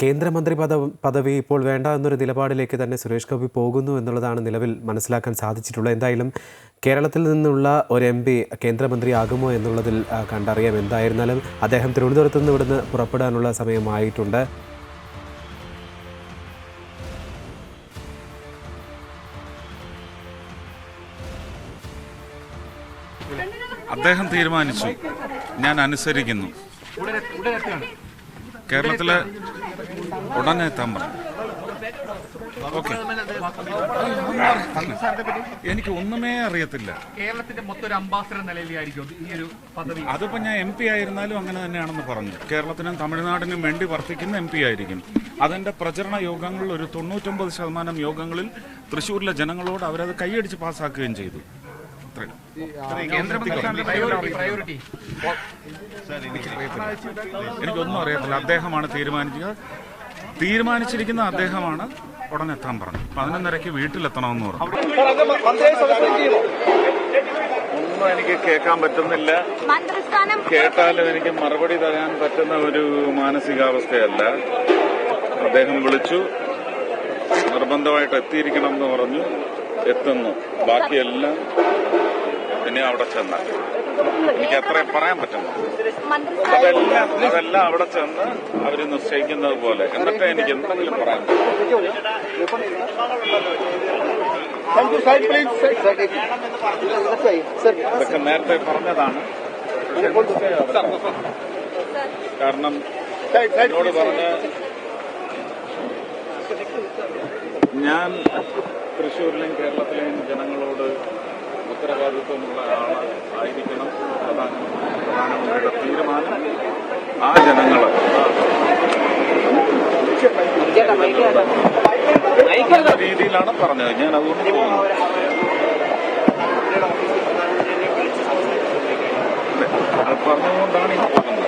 കേന്ദ്രമന്ത്രി പദ പദവി ഇപ്പോൾ വേണ്ട എന്നൊരു നിലപാടിലേക്ക് തന്നെ സുരേഷ് ഗോപി പോകുന്നു എന്നുള്ളതാണ് നിലവിൽ മനസ്സിലാക്കാൻ സാധിച്ചിട്ടുള്ളത്. എന്തായാലും കേരളത്തിൽ നിന്നുള്ള ഒരു എം പി കേന്ദ്രമന്ത്രിയാകുമോ എന്നുള്ളതിൽ കണ്ടറിയാം. എന്തായിരുന്നാലും അദ്ദേഹം തിരുവനന്തപുരത്ത് നിന്ന് ഇവിടുന്ന് പുറപ്പെടാനുള്ള സമയമായിട്ടുണ്ട്. അദ്ദേഹം തീരുമാനിച്ചു. ഞാൻ അനുസരിക്കുന്നു. കേരളത്തിലെ ഉടനെ എത്താൻ പറഞ്ഞു ഓക്കെ. എനിക്ക് ഒന്നുമേ അറിയത്തില്ല. കേരളത്തിന്റെ മൊത്തം ഒരു അംബാസഡർ നിലയിലായിരിക്കും ഈ ഒരു പദവി. അതിപ്പോ ഞാൻ എം പി ആയിരുന്നാലും അങ്ങനെ തന്നെയാണെന്ന് പറഞ്ഞു. കേരളത്തിനും തമിഴ്നാടിനും വേണ്ടി വർത്തിക്കുന്ന എം പി ആയിരിക്കും. അതിന്റെ പ്രചരണ യോഗങ്ങളിൽ ഒരു തൊണ്ണൂറ്റൊമ്പത് ശതമാനം യോഗങ്ങളിൽ തൃശ്ശൂരിലെ ജനങ്ങളോട് അവരത് കൈയടിച്ച് പാസ്സാക്കുകയും ചെയ്തു. എനിക്കൊന്നും അറിയത്തില്ല. അദ്ദേഹമാണ് തീരുമാനിക്കുക തീരുമാനിച്ചിരിക്കുന്ന അദ്ദേഹമാണ് ഉടനെ എത്താൻ പറഞ്ഞു പതിനൊന്നരയ്ക്ക് വീട്ടിലെത്തണമെന്ന് പറഞ്ഞു. ഒന്നും എനിക്ക് കേൾക്കാൻ പറ്റുന്നില്ല. മന്ത്രിസ്ഥാനം കേട്ടാലും എനിക്ക് മറുപടി തരാൻ പറ്റുന്ന ഒരു മാനസികാവസ്ഥയല്ല. അദ്ദേഹം വിളിച്ചു. നിർബന്ധമായിട്ട് എത്തിയിരിക്കണം എന്ന് പറഞ്ഞു. എത്തുന്നു. ബാക്കിയെല്ലാം പിന്നെ അവിടെ ചെന്ന എനിക്ക് അത്രയും പറയാൻ പറ്റുന്നു. അതെല്ലാം അതെല്ലാം അവിടെ ചെന്ന് അവർ നിശ്ചയിക്കുന്നത് പോലെ. എന്നിട്ട് എനിക്ക് എന്തെങ്കിലും പറയാൻ ഇതൊക്കെ നേരത്തെ പറഞ്ഞതാണ്. കാരണം എന്നോട് പറഞ്ഞ ഞാൻ തൃശ്ശൂരിലെയും കേരളത്തിലെയും ജനങ്ങളോട് ഉത്തരവാദിത്വമുള്ള ആളായിരിക്കണം ആയിരിക്കണം. പ്രധാനമന്ത്രിയുടെ തീരുമാനം ആ ജനങ്ങൾ രീതിയിലാണ് പറഞ്ഞത്. ഞാൻ അതുകൊണ്ട് പോകുന്നു. അത്. പറഞ്ഞതുകൊണ്ടാണ് ഈ പോകുന്നത്.